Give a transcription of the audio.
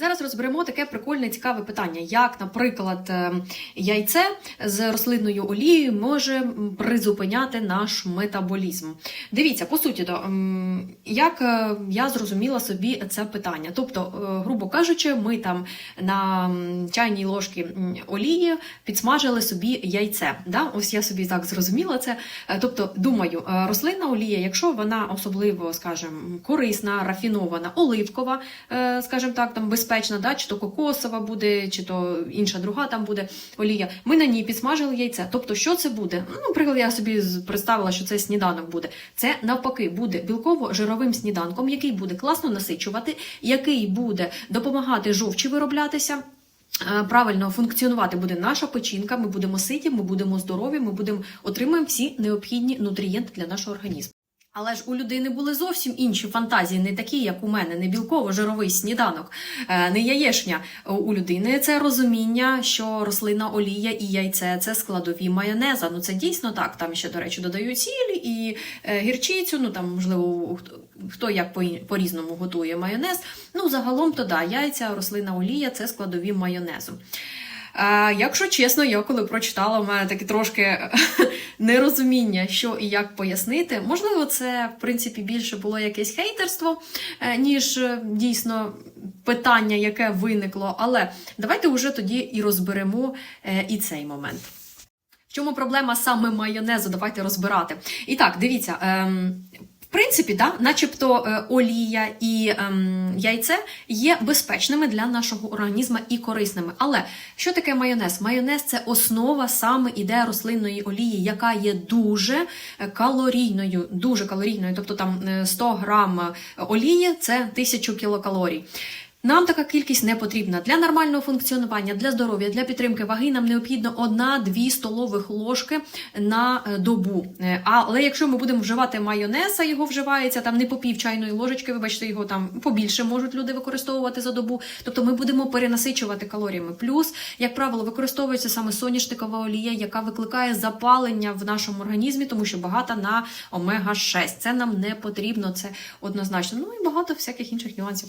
зараз розберемо таке прикольне цікаве питання, як, наприклад, е, яйце з рослинною олією може призупиняти наш метаболізм. Дивіться, по суті, то як е, я зрозуміла собі це питання. Тобто, е, грубо кажучи, ми там на чайній ложці олії підсмажили собі яйце. Да? Ось я собі так зрозуміла це. Е, Тобто, думаю, рослинна олія, якщо вона особливо, скажімо, корисна, рафінована, оливкова, скажімо так, там безпечна, да, чи то кокосова буде, чи то інша друга там буде олія. Ми на ній підсмажили яйце. Тобто, що це буде? Ну, наприклад, я собі представила, що це сніданок буде. Це навпаки буде білково-жировим сніданком, який буде класно насичувати, який буде допомагати жовчі вироблятися. Е, Правильно функціонувати буде наша печінка, ми будемо ситі, ми будемо здорові, ми будемо отримаємо всі необхідні нутрієнти для нашого організму. Але ж у людини були зовсім інші фантазії, не такі, як у мене, не білково-жировий сніданок, е, не яєшня. У людини це розуміння, що рослина олія і яйце це складові майонеза. Ну це дійсно так. Там ще, до речі, додають сіль і е, гірчицю. Ну там, можливо, хто- як по- по-різному готує майонез. Ну, загалом то да, яйця, рослина олія це складові майонезу. Якщо чесно, я коли прочитала, у мене таке трошки нерозуміння, що і як пояснити. Можливо, це в принципі більше було якесь хейтерство, е, ніж е, дійсно питання, яке виникло. Але давайте вже тоді і розберемо е, і цей момент. В чому проблема саме майонезу? Давайте розбирати. І так, дивіться. Ем... Принципі, да, начебто е, олія і ем, яйце є безпечними для нашого організму і корисними. Але що таке майонез? Майонез це основа саме іде рослинної олії, яка є дуже е, калорійною, дуже калорійною. Тобто там е, 100 грам е, олії це 1000 кілокалорій. Нам така кількість не потрібна для нормального функціонування, для здоров'я, для підтримки ваги. Нам необхідно 1-2 столових ложки на е, добу. Е, Але якщо ми будемо вживати майонез, а його вживається там не по пів чайної ложечки, вибачте, його там побільше можуть люди використовувати за добу. Тобто ми будемо перенасичувати калоріями. Плюс, як правило, використовується саме соняшникова олія, яка викликає запалення в нашому організмі, тому що багата на омега 6 Це нам не потрібно, це однозначно. Ну і багато всяких інших нюансів.